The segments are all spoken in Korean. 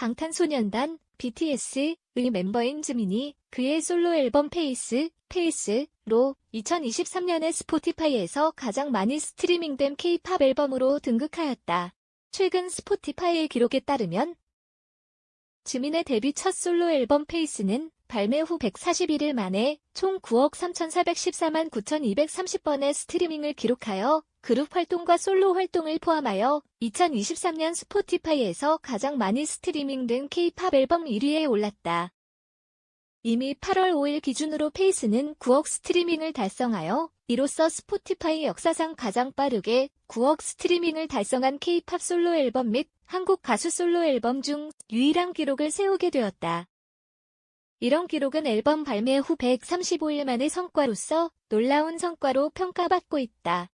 방탄소년단 BTS의 멤버인 지민이 그의 솔로 앨범 페이스, 페이스로 2023년에 스포티파이에서 가장 많이 스트리밍된 K-팝 앨범으로 등극하였다. 최근 스포티파이의 기록에 따르면 지민의 데뷔 첫 솔로 앨범 페이스는 발매 후 141일 만에 총 9억 3,414만 9,230번의 스트리밍을 기록하여 그룹 활동과 솔로 활동을 포함하여 2023년 스포티파이에서 가장 많이 스트리밍된 K-팝 앨범 1위에 올랐다. 이미 8월 5일 기준으로 페이스는 9억 스트리밍을 달성하여 이로써 스포티파이 역사상 가장 빠르게 9억 스트리밍을 달성한 K-팝 솔로 앨범 및 한국 가수 솔로 앨범 중 유일한 기록을 세우게 되었다. 이런 기록은 앨범 발매 후 135일 만의 성과로서 놀라운 성과로 평가받고 있다.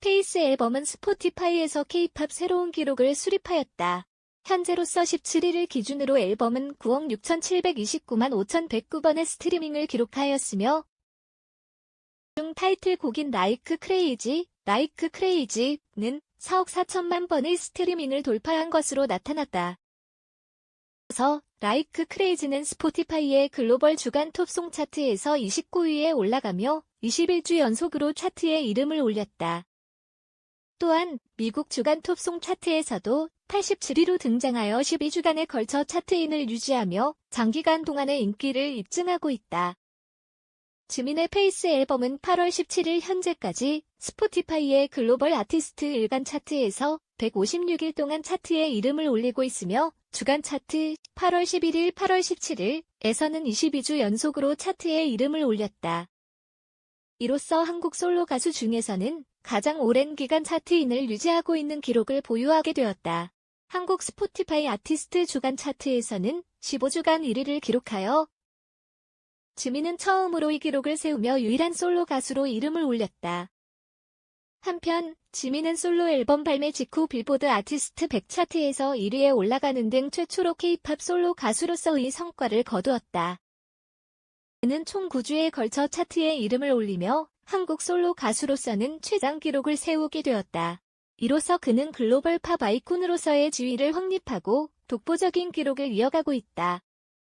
페이스 앨범은 스포티파이에서 K-팝 새로운 기록을 수립하였다. 현재로서 17일을 기준으로 앨범은 9억 6,729만 5,109번의 스트리밍을 기록하였으며 중 타이틀곡인 라이크 크레이지, 라이크 크레이지는 4억 4천만 번의 스트리밍을 돌파한 것으로 나타났다. 그래서 라이크 크레이지는 스포티파이의 글로벌 주간 톱송 차트에서 29위에 올라가며 21주 연속으로 차트에 이름을 올렸다. 또한 미국 주간 톱송 차트에서도 87위로 등장하여 12주간에 걸쳐 차트인을 유지하며 장기간 동안의 인기를 입증하고 있다. 지민의 페이스 앨범은 8월 17일 현재까지 스포티파이의 글로벌 아티스트 일간 차트에서 156일 동안 차트에 이름을 올리고 있으며 주간 차트 8월 11일, 8월 17일에서는 22주 연속으로 차트에 이름을 올렸다. 이로써 한국 솔로 가수 중에서는 가장 오랜 기간 차트인을 유지하고 있는 기록을 보유하게 되었다. 한국 스포티파이 아티스트 주간 차트에서는 15주간 1위를 기록하여 지민은 처음으로 이 기록을 세우며 유일한 솔로 가수로 이름을 올렸다. 한편 지민은 솔로 앨범 발매 직후 빌보드 아티스트 100 차트에서 1위에 올라가는 등 최초로 K-팝 솔로 가수로서의 성과를 거두었다. 그는 총 9주에 걸쳐 차트에 이름을 올리며 한국 솔로 가수로서는 최장 기록을 세우게 되었다. 이로써 그는 글로벌 팝 아이콘으로서의 지위를 확립하고 독보적인 기록을 이어가고 있다.